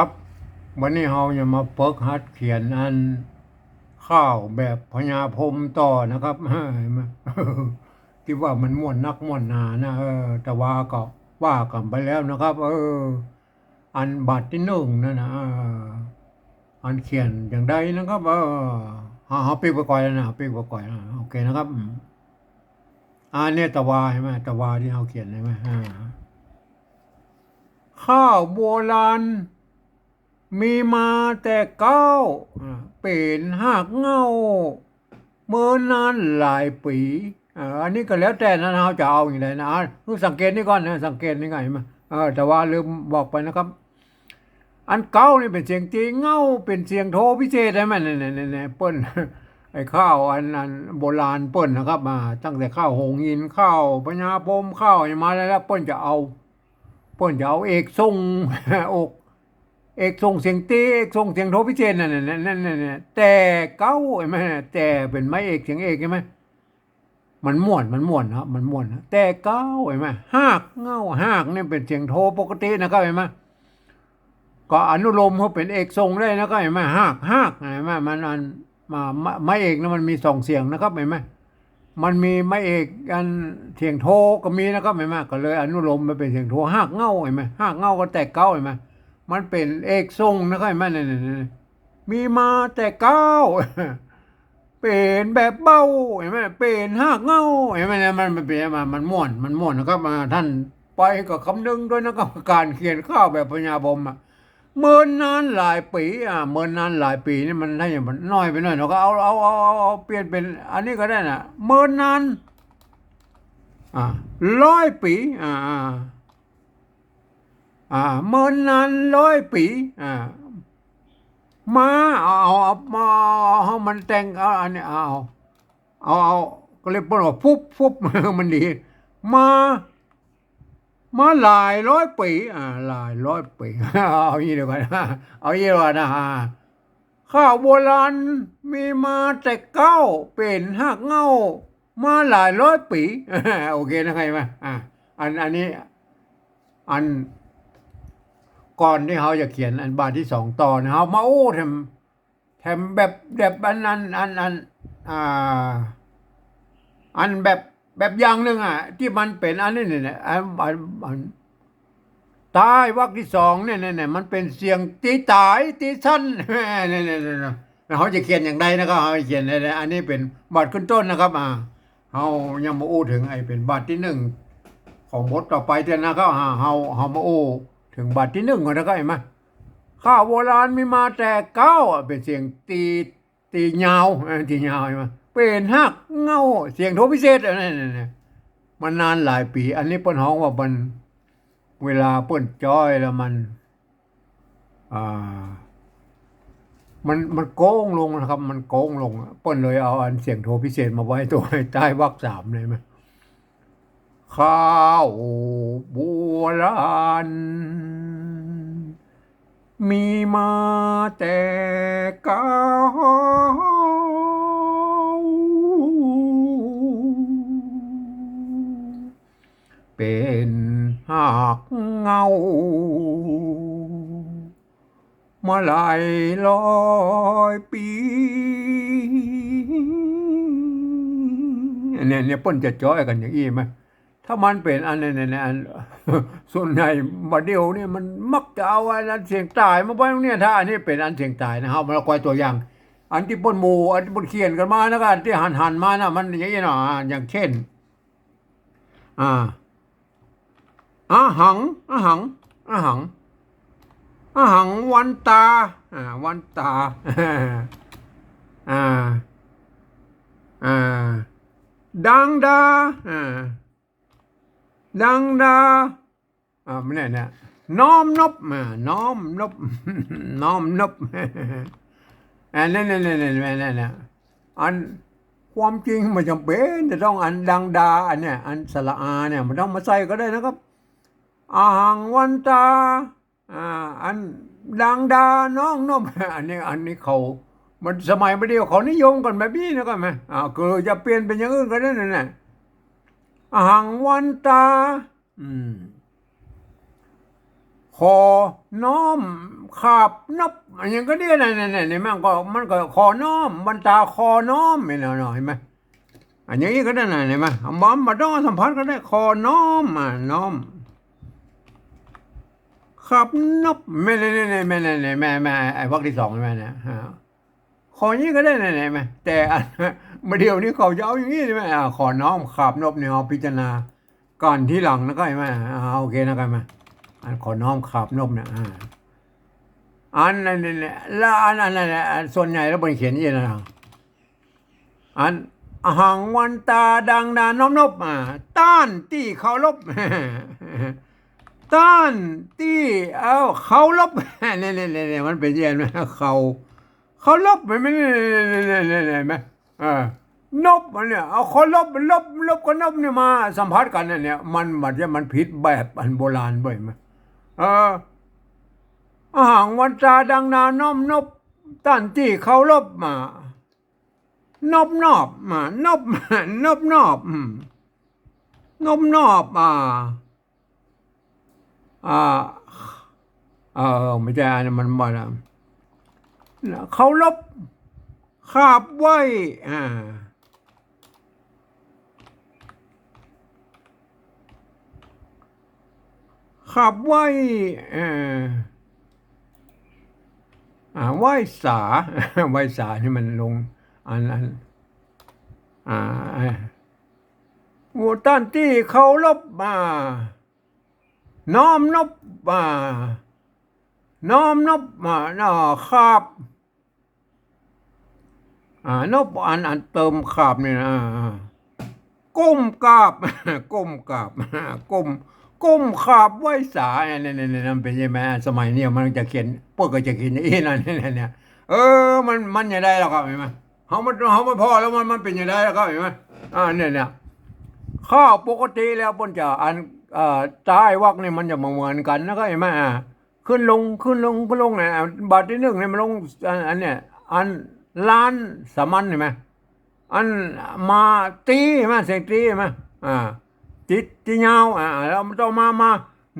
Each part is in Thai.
ครับวันนี้เราจะมาเปิกฮัดเขียนอันข้าวแบบพญาพมต่อนะครับเห็นไหมคิดว่ามันม่วนนักม่วนหนานะเออแต่ว่าก็ว่ากันไปแล้วนะครับ เออ อันบาทที่หนึ่งนั่นะอันเขียนอย่างใดนะครับ เออเอาเอาปีกไปก่อนแล้วนะปีกไปก่อนนะโอเคนะครับอันนี้ตะวาใช่ไหมตะวาที่เราเขียนใช่ไหมข้าวโบราณ มีมาแต่เก้าเป็นหากเงาเมื่อนานหลายปีอันนี้ก็แล้วแต่นะเราจะเอาอย่างไรนะรู้สังเกตนี่ก่อนนะสังเกตนี่ไงมาเออแต่ว่าลืมบอกไปนะครับ อันเก้านี่เป็นเสียงจีเงาเป็นเสียงโทพิเศษได้ไหมเนี่ยเนี่ยเนี่ยเปิ้นไอ้ข้าวอันอันโบราณเปิ้นนะครับมา ตั้งแต่ข้าวหงหินข้าวพญาพมข้าวอย่างมาแล้วแล้วเปิ้นจะเอา เปิ้นจะเอาเอกทรงอก เอกทรงเสียงตีเอกทรงเสียงโทพิเศษนั่นนั่นนั่นนั่นนั่นแต่เก้าใช่ไหมแต่เป็นไม้เอกเสียงเอกใช่ไหมมันม่วนมันม่วนนะมันม่วนนะแต่เก้าใช่ไหมหากเงาหากนี่เป็นเสียงโทปกตินะครับเห็นไหมก็อนุโลมเขาเป็นเอกทรงได้นะครับเห็นไหมหากหากเห็นไหมมันอันมาไม้เอกนะมันมีสองเสียงนะครับเห็นไหมมันมีไม้เอกอันเสียงโทก็มีนะครับเห็นไหมก็เลยอนุโลมมาเป็นเสียงโทหักเง่าเห็นไหมหักเง่าก็แตกเก้าเห็นไหม มันเป็นเอกทรงนะครับไมเนี่เนี่ยมีมาแต่เก้าเป็นแบบเบ้าเห็นไหมเป็นหักเงาเห็นไหมเนี่ยมันมันเป็นมามันม่วนมันม่วนนะครับมาท่านไปกับคำนึงด้วยนะครับการเขียนข้าวแบบปัญญาบมอะเมินนานหลายปีอะเมินนานหลายปีนี่มันได้อย่างมันน้อยไปหน่อยเราก็เอาเอาเอาเอาเปลี่ยนเป็น อันนี้ก็ได้น่ะเมินนานอ่าร้อยปีอ่า อ่าอ่าเมินนานร้อยปีอ่ามาเอาเอาเอามาเอามันแต่งเอาอันนี้เอาเอาเอาก็เลยพูดว่าฟุบฟุบมันดี มา มาหลายร้อยปีอ่าหลายร้อยปีเอาอย่างนี้ดีกว่าเอาอย่างนี้ดีกว่านะฮะข้าวโบราณมีมาแต่เก้าเป็นหักเงามาหลายร้อยปีโอเคนะใครไหมอ่าอันอันนี้อัน ก่อนที่เขาจะเขียนอันบาทที่สองต่อนเขามาโอ้แทำทำแบบแบบอันอันอันอันอ่าอันแบบแบบอย่างหนึ่งอะ ที่มันเป็นอันนี้เนี่ยอันอันอันตายวรรคที่สองเนี่ยเนี่ยเนี่ยมันเป็นเสียงตีตายตีสั้นเนี่ยเนี่ยเนี่ยเนี่ยเขาจะเขียนอย่างใดนะครับเขาเขียนอะไรอันนี้เป็นบาทขึ้นต้นนะครับอ่าเขายังมาอู้ถึงไอ้เป็นบาทที่หนึ่งของบทต่อไปเท่านะครับอ่าเขาเขามาอู้ ถึงบาทที่หนึ่งก่อนนะครับเห็นไหมข้าวโบราณมีมาแต่เก้าเป็นเสียงตีตียาวเออตียาวเห็นไหมเป็นหักเงาเสียงโทพิเศษอะไรนี่นมันนานหลายปี อันนี้เปิ้นฮ้องว่ามันเวลาเปิ้นจ้อยแล้วมันอ่ามันมันโก้งลงนะครับ มันโก้งลงเปิ้นเลยเอาอันเสียงโทพิเศษมาไว้ตัวใต้วรรคสามเลยไหม ข้าวโบราณมีมาแต่เก่าเป็นหากเงามาหลายร้อยปีเนี่ยเนี่ยป้นจะจ้อยกันอย่างอี้ไหม ถ้ามันเป็นอันนี้นอันส่วนใหญ่บัดเดียวเนี่ยมันมักจะเอาอันนั้นเสียงตายมาไว้ตรงเนี้ยถ้าอันนี้เป็นอันเสียงตายนะครับเราคอยตัวอย่าง อันที่ปนหมูอันที่ปนเขียนกันมานะกันที่หันหันมานะมันอย่างนี้เนาะอ่าอย่างเช่น อ่าอาหังอาหังอาหังอาหังวันตาอ่าวันตาอ่าอ่าดังดาอ่า ดังดาอ่าไม่แน่เนี่ยน้อมนบอ่าน้อมนบน้อมนบอันนั้นนั่นนั่นนั่นนั่นอันความจริงไม่จำเป็นจะต้องอันดังดาอันเนี้ยอันสระอาเนี่ยมันต้องมาใส่ก็ได้นะครับอาหังวันตาอ่าอันดังดาน้องนมอันนี้อันนี้เขามันสมัยไม่เดียวเขานิยมกันแบบนี้นะครับไหมอ่าคือจะเปลี่ยนเป็นอย่างอื่นก็ได้นั่นแหละ หังวันตาขอน้อมขับนับอย่างก็เนี่ยนะเนี่ยเนี่มันก็มันก็ขอน้อมบรรดาขอน้อมเนี่หน่อยห็ไหมอันอย่างนี้ก็ได้นะเห็นไหมบอมมาต้องสัมพันธ์ก็ได้ขอน้อมอะน้อมขับนับไม่ไม่ไม่ไม่ไม่ไม่ไม่ไอ้วักที่สองใช่ไหมเนะฮะ คอนี้ก็ได้นะเห็นไหมแต่อันมาเดียวนี้เขาจะเอาอย่างนี้ใช่ไหมอ่าขอน้อมขับนบเนี่ยเอาพิจารณาก่อนที่หลังนะก็เห็นไหมอ่าโอเคนะกันไหมอันขอน้อมขับนบเนี่ยอ่าอันนั้นเนี่ยแล้วอันนั้นเนี่ยส่วนใหญ่แล้วบนเขียนยังไงนะอันหังวันตาดังดานนบนบอ่าต้านที่เขาลบต้านที่เอาเขาลบเนี่ยเนี่ยเนี่ยมันเป็นยังไงเขา เขาลบมันไม่เนี่ยเนี่ยเนี่ยเนี่ยไหมเออนบมันเนี่ยเอาเขาลบลบลบกับนบเนี่ยมาสัมผัสกันเนี่ยมันมันจะมันผิดแบบอันโบราณบ่อยไหมเอออาหางวันตาดังนาน้อมนบตันที่เขารบมานบนอบมานบนบนอบนบนอบอ่าอ่าเออไม่ใช่อันมันมาแล้ เขารบขาบไว้อ่าขับไหวเอออ่าไหวสาไหวสาที่มันลงอันอันอ่าวัวต้านที่เขาลบมาน้อมนบมาน้อมนบมาน่าขาบ อ่านบอันอันเติมขาบเนี่ยนะก้มกราบก้มกราบก้มก้มขาบไหว้สาเนี่ยเนี่ยเนี่ยมันเป็นยังไงสมัยเนี้ยมันจะเขียนพวกก็จะเขียนอย่างนี้นะเนี่ยเนี่ยเนี่ยเออมันมันยังได้แล้วครับเห็นไหมเขามันเขาไม่พอแล้วมันมันเป็นยังไงแล้วครับเห็นไหมอ่าเนี่ยเนี่ยข้าวปกติแล้วปนจะอันอ่อใต้วักเนี่ยมันจะเหมือนกันนะครับเห็นไหมอ่าขึ้นลงขึ้นลงขึ้นลงเนี่ยบาทที่หนึ่งเนี่ยมันลงอันอันเนี่ยอัน ล้านสามัญเห็นไหมอันมาตีเห็นไหมเสียงตีเห็นไหมอ่าจิตที่ยาวอ่าแล้วมันต้องมามา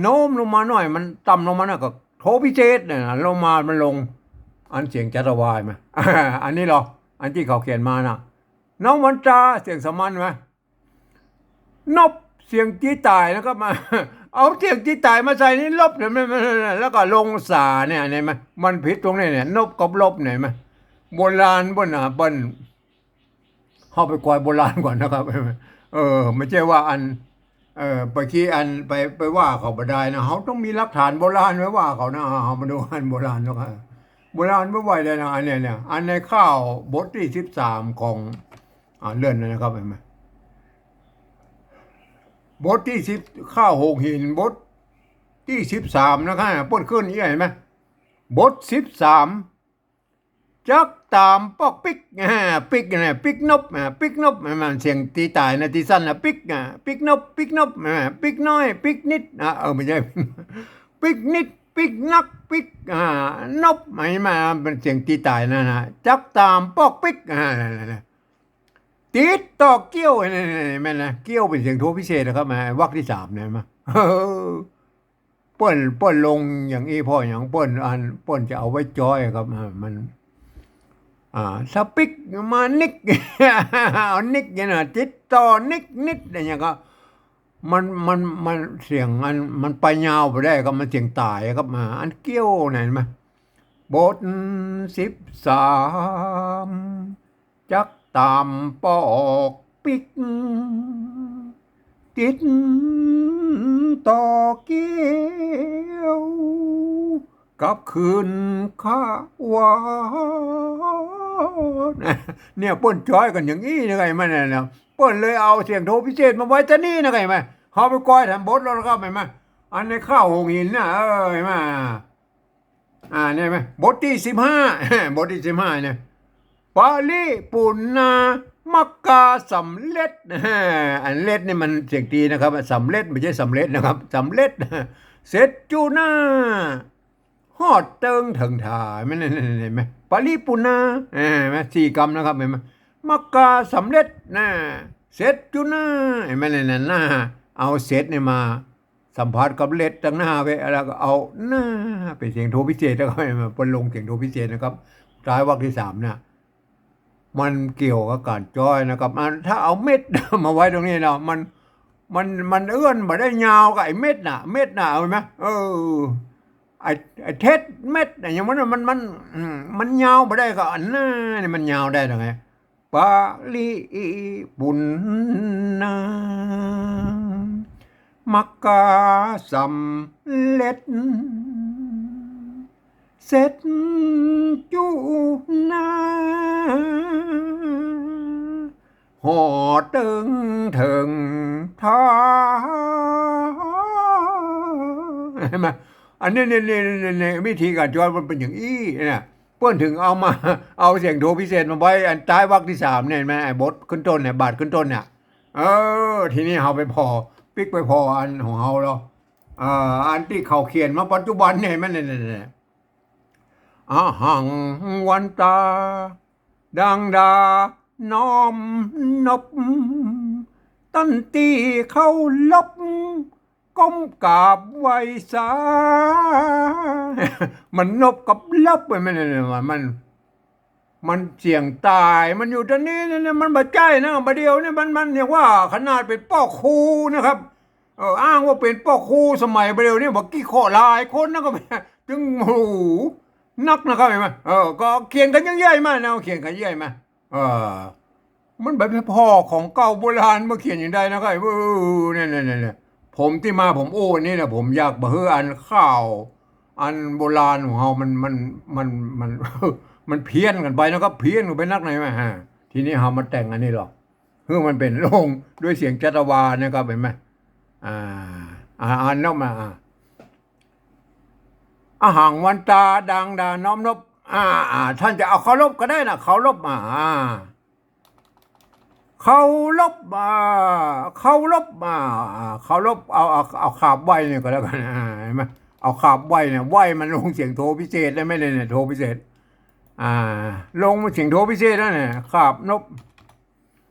โน้มลงมาหน่อย มันต่ำลงมาหน่อยก็โทพิเศษเนี่ยลงมามันลง อันเสียงจัตวายไหมอันนี้หรออันที่เขาเขียนมานะน้องวันจาเสียงสามัญไหมนบเสียงจีตายนะครับมา เอาเสียงจีตายมาใส่นี่ลบเนี่ยแล้วก็ลงสาเนี่ยเนี่ยไหมมันผิดตรงนี้เนี่ยนบกับลบเนี่ยไหม โบราณบนอะบนเข้าไปกวายโบราณก่อนนะครับ เออ ไม่ใช่ว่าอัน เออไปขี้อันไปไปว่าเขาบ่ได้นะเขาต้องมีหลักฐานโบราณไว้ว่าเขานะเอามาดูอันโบราณนะครับโบราณไม่ไหวเลยนะอันเนี้ยเนี่ยอันในข้าวบทที่สิบสามของอ่าเลื่อนนะครับเห็นไหมบทที่สิบข้าวหกหินบทที่สิบสามนะครับป้นขึ้นนี่เห็นไหมบทสิบสามจัก ตามปอกปิกอ่าปิกนะปิกนบอ่าปิกนบมันเสียงตีตายนะตีสั้นนะปิกอ่าปิกนบปิกนบอ่าปิกน้อย ปิกนิดอ่าเออไม่ใช่ปิกนิดปิกนักปิกอ่านบไม่มาเป็นเสียงตีตายนะนะจักตามปอกปิกอ่าติดต่อเกี้ยวนี่แม่นะเกี้ยวเป็นเสียงโทพิเศษนะครับมาวักที่สามเนี่ยมาเปิ้นเปิ้นลงอย่างอีพ่ออย่างเปิ้นอันเปิ้นจะเอาไว้จอยครับมัน สปิกมานิกเอานิกเนี่ยนะติดต่อนิกนิดอะไรอย่างเงี้ยก็มันมันมันเสียงอันมันไปยาวไปได้ก็มันเสียงตายครับมา อันเกี้ยวไหนไหมบทสิบสามจักตามปอกปิก ติดต่อเกี้ยวกับคืนข้าวา เนี่ยป้นจ้อยกันอย่างนี้นะไงมันเนี่ยเป้นเลยเอาเสียงโทพิเศษมาไว้ที่นี่นะไงไหมเขาไปก้อยทำบทแล้วก็ไหมมาอันในข้าวหงหินนะเออเห็นไหมอ่าเนี่ยไหมบทที่สิบห้าบทที่สิบห้าเนี่ยปาลีปุณนามักกาสำเร็จอันเล็ดนี่มันเสียงตีนะครับสำเร็จไม่ใช่สำเร็จนะครับสำเร็จเสร็จจูน้าฮอดเติงถึงถ่ายไม่เห็นไหม ปาลีปุนาเห็นไหมสี่กรรมนะครับเห็นไหมมักกาสำเร็จนะเสร็จจุนะเห็นไหมเนี่ยนะเอาเสร็จเนี่ยมาสัมผัสกับเล็ดตั้งหน้าไปแล้วก็เอาหน้าไปเสียงโทพิเศษแล้วก็มาปนลงเสียงโทพิเศษนะครับท้ายวรรคที่สามเนี่ยมันเกี่ยวกับการจ้อยนะครับมันถ้าเอาเม็ดมาไว้ตรงนี้เนาะมันมันมันเอื้อนมาได้ยาวกับไอ้เม็ดน่ะ เม็ดน่ะเอาไหมเออ ไอ้ไอ้เท็ดเม็ดน่ะอย่างมันมันมันมันยาวมาได้ก็อันน่านี่มันยาวได้ยังไงปาลีบุญนามักกาสำเร็จเสร็จจูนาหอตึงถึงท้าเห็นไหม อันนี้เนี่ยเนี่ยเนี่ยวิธีการจอดมันเป็นอย่างอี้เนี่ยเพื่อนถึงเอามาเอาเสียงโทพิเศษมาไว้อันท้ายวรรคที่สามเนี่ยเห็นไหมไอ้บทขึ้นต้นเนี่ยบาทขึ้นต้นเนี่ยเออ ทีนี้เราไปพอปิกไปพออันของเราแล้วอ่าอันที่เขาเขียนมาปัจจุบันเนี่ยไหมเนี่ยเนี่ยเนี่ยอาหังวันตา ดังดา น้อมนบ ตันตีเข้าลบ ก้มกราบไหวสามันนบกับลับไปมันเนี่ยมัน มันเสี่ยงตายมันอยู่ตรงนี้เนี่ยมันบาใจนะบาเดียวเนี่ยมันมันเนี่ยว่า ขนาดเป็นป้อครูนะครับเอออ้างว่าเป็นป้อครูสมัยบาเดียวเนี่ยบอกกี่ข้อลายคนนะก็จึงโอ้โหนักนะครับเห็นไหมเออก็เขียนกันยังใหญ่มากนะเขียนกันใหญ่มาเออมันแบบพ่อของเก่าโบราณมาเขียนอย่างใดนะครับเออเนี่ยเนี่ยเนี่ย ผมที่มาผมโอ้นี่นะผมอยากบะเฮออันข้าว อันโบราณของเรามันมันมันมันมันเพี้ยนกันไปนะครับเพี้ยนกันไปนักไหนมาฮะทีนี้เรามาแต่งอันนี้หรอกเพื่อมันเป็นโลงด้วยเสียงจัตวานะครับเห็นไหมอ่าอ่าอ่านออกมาอาอางวันตาดังดาน้อมนบอ่าอ่าท่านจะเอาเคารพก็ได้นะเคารพมาอ่า เคารพมาเคารพมาเคารพเอาเอาเอาขาบไหวเนี่ยก็แล้วกันอ่าเห็นไหมเอาขาบไหวเนี่ยไหวมันลงเสียงโทพิเศษได้ไหมเนี่ยโทพิเศษ อ่า ลงมาเสียงโทพิเศษแล้วเนี่ยขาบนบ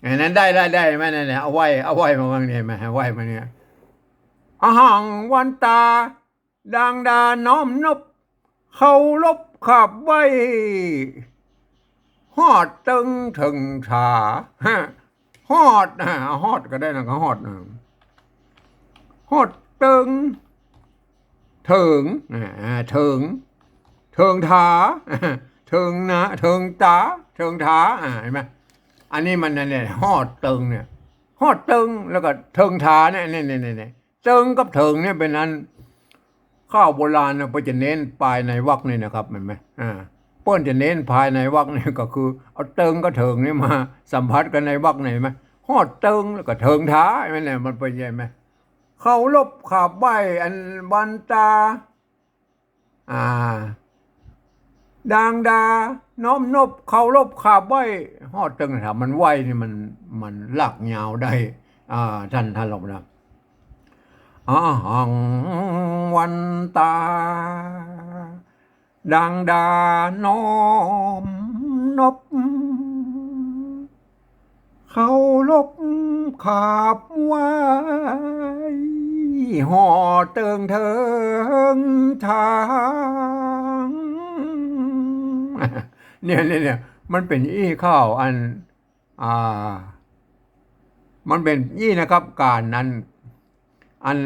อย่างนั้นได้ได้ได้ไหมเนี่ยเอาไหวเอาไหวมาบ้างเนี่ยไหมไหวมาเนี่ยอาหังวันตาดังดาน้อมนบเขาลบขับไว้ฮอดตึงถึงชาฮะ ฮอดนะฮอดก็ได้นะก็ฮอดนะฮอดตึงถึงอ่าถึงถึงทาถึงนะถึงตาถึงทาอ่าเห็นไหมอันนี้มันเนี่ยฮอดตึงเนี่ยฮอดตึงแล้วก็ถึงทาเนี่ยเนี่ยเนี่ยเนี่ยตึงกับถึงเนี่ยเป็นอันข้าวโบราณนะเปิ้นจะเน้นภายในวักนี่นะครับเห็นไหมอ่า เปิ้นจะเน้นภายในวักนี่ก็คือ เอาเติงก็เถิงนี่มา สัมผัสกันในวักนี่ไหมฮอดเติงแล้วก็เถิงท้าใช่เนี่ยมันเป็นยังไงไหมเขาลบขาบใบอันบันตา อ่าดังดา น้อมนบเขาลบขาบไหอดเติงถามมันไหวนี่มันมันหลักยาวได้ อ่าท่านท่านลองนะอาหังวันตา ดังดาน้อมนบเขาลบขาบไว้ห่อเติงเทิงทางเนี่ยเนี่ยเนี่ยมันเป็นอี้ข้าวอัน อ่า มันเป็นยี่นะครับ การนั้น อัน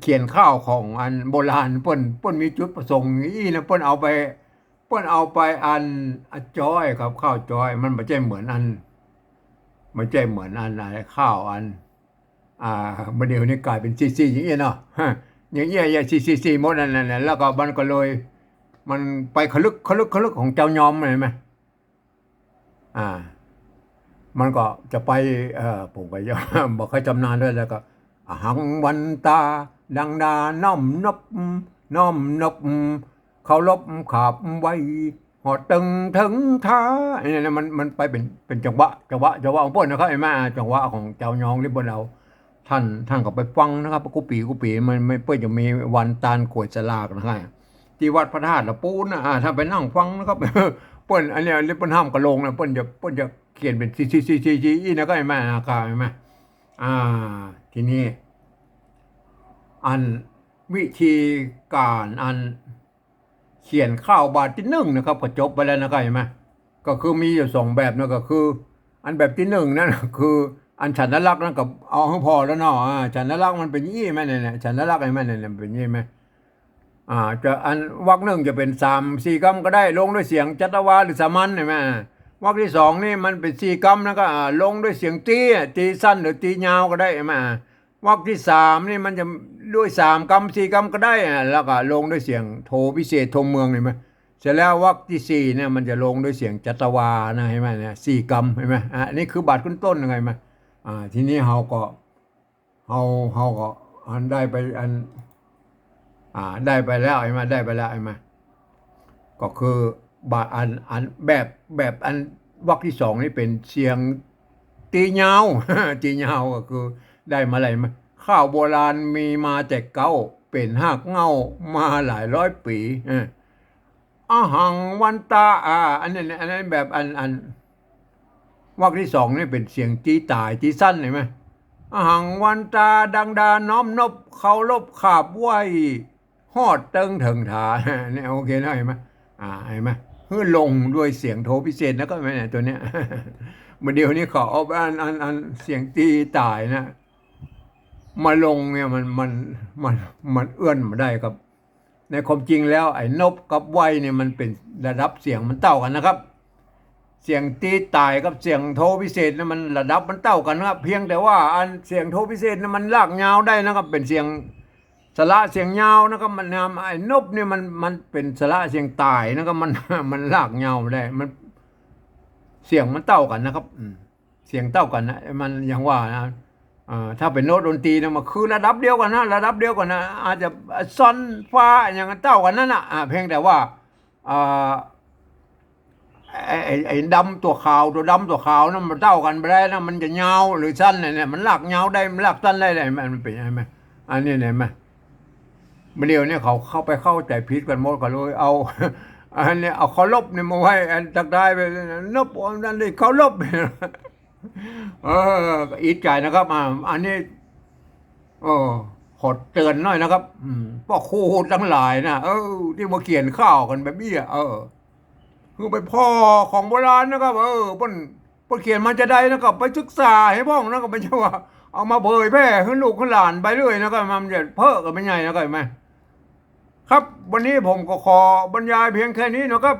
เขียนข้าวของอันโบราณเปิ้นเปิ้นมีจุดประสงค์อีนะเปิ้นเอาไปเปิ้นเอาไปอันอจ้อยครับข้าวจ้อย มันไม่ใช่เหมือนอันไม่ใช่เหมือนอันอะไรข้าวอัน อ่ามเดี๋ยวนี้กลายเป็นซีซีอย่างเงี้ยเนาะอย่างเงี้ยอย่างซีซีซีหมดนั่นแหละแล้วก็มันก็เลย มันไปขลึกขลึกขลึกของเจ้ายอมเห็นไหมอ่า มันก็จะไปเอ่อผมก็ยังบอกให้จำนานด้วยแล้วก็ หังวันตา ดังดาน้อมนบน้อมนบเขาลบขาบไว้หอดตึงถึงท้าเนี่ยมันมันไปเป็นเป็นจังหวะจังหวะจังหวะของเปิ้นนะครับไอ้แม่จังหวะของเจ้ายองที่เปิ้นเอาท่านท่านก็ไปฟังนะครับกูปีกูปีมันไม่เปิ้นจะมีวันตาลกวดสลากนะครับที่วัดพระธาตุละปูนนะอ่าถ้าไปนั่งฟังนะครับเปิ้นอันเนี้ยเปิ้นห้ามกระลงนะเปิ้นจะเปิ้นจะเขียนเป็นซีซีซีซีซีนะก็ไอ้แม่นะครับไอ้แม่ อ่า ทีนี้ อันวิธีการอันเขียนข้าวบาทที่หนึ่งนะครับก็จบไปแล้วนะครับเห็นไหมก็คือมีอยู่สองแบบนะก็คือ อันแบบที่หนึ่งนั่นคืออันฉันนลักษณ์นั่นกับเอาให้พอแล้วเนาะอ่าฉันนลักษณ์มันเป็นยี่ไหมเนี่ยเนี่ยฉันนลักษณ์ไอ้แม่เนี่ยมันเป็นยี่ไหมอ่าจะอันวรรคหนึ่งจะเป็นสามสี่คำก็ได้ลงด้วยเสียงจัตวาหรือสามัญเห็นไหม วรรคที่สองนี่มันเป็นสี่คำแล้วก็ลงด้วยเสียงตีตีสั้นหรือตียาวก็ได้เห็นไหมวรรคที่สามนี่มันจะด้วยสามคำสี่คำก็ได้อะแล้วก็ลงด้วยเสียงโทพิเศษโทเมืองเห็นไหมเสร็จแล้ววรรคที่สี่เนี่ยมันจะลงด้วยเสียงจัตวานะเห็นไหมเนี่ยสี่กรรมเห็นไหมอะอันนี้คือบาทขึ้นต้นยังไงไหมอ่าทีนี้เฮาก็เฮาเฮาก็อันได้ไปอันอ่าได้ไปแล้วเห็นไหมได้ไปแล้วเห็นไหมก็คือ บาอันอันแบบแบบอันวรรคที่สองนี่เป็นเสียงตีเหยาตีเหยาก็คือได้มาอะไรมาข้าวโบราณมีมาแต่เก้าเป็นหากเงามาหลายร้อยปีอาหังวันตาอ่าอันนั้อันนั้แบบอันอันวรรคที่สองนี่เป็นเสียงจีตายจีสั้นเห็นไหมอาหังวันตาดังดาน้อมนบเขาลบขาบไหวฮอดเติงเถิงถาเนี่ยโอเคนะเห็นไหมอ่าเห็นไหม พื่อลงด้วยเสียงโทพิเศษนะก็ไม่เนี่ยตัวเนี้ยเมื่อเดียวนี้ขอเอาอันอันอันเสียงตีตายนะ มาลงเนี่ยมันมันมันมันเอื้อนมาได้ครับ ในความจริงแล้วไอ้นบกับไวยเนี่ยมันเป็นระดับเสียงมันเต่ากันนะครับ เสียงตีตายกับเสียงโทพิเศษเนี่ยมันระดับมันเต่ากันนะครับ เพียงแต่ว่าอันเสียงโทพิเศษเนี่ยมันลากยาวได้นะครับ เป็นเสียง สระเสียงยาวนะครับมันนำไอ้นบเนี่ยมันมันเป็นสระเสียงตายนะครับมันมันลากยาวได้มัน เสียงมันเต่ากันนะครับอืเสียงเต่ากันนะมันอย่างว่านะถ้าเป็นโน้ตดนตรีนะมันคือระดับเดียวกันนะระดับเดียวกันนะอาจจะซอนฟ้าอย่างกันเต้ากันนั่นน่ะเพียงแต่ว่าไอ้ไอ้ดำตัวขาวตัวดำตัวขาวนั่นมันเต้ากันไปได้นะมันจะยาวหรือสั้นเนี่ยมันลากยาวได้มันลากสั้นได้เลยมันเป็นไงไหมอันนี้เห็นไหม มื่อเดียวเนี่ยเขาเข้าไปเข้าใจผิดกันหมดก็เลยเอาอันเนี้ยเอาเขาลบเนี่ยมาไว้อันตักได้ไปนบอันนั้นเลยเขาลบเอออิจใจนะครับอ่าอันนี้เออขอเตือนหน่อยนะครับพ่อครูทั้งหลายนะเออที่มาเขียนข้าวกันแบบนี้เออ คือไปพ่อของโบราณนะครับ เออเพิ่นเพิ่นเขียนมาจะได้นะครับ ไปศึกษาให้พ่องนะครับไม่ใช่ว่าเอามาเผยแพร่ให้ลูกให้หลานไปเรื่อยนะครับมันจะเพ้อกันไม่ใหญ่นะครับเห็นไหม ครับ วันนี้ผมก็ขอบรรยายเพียงแค่นี้นะครับ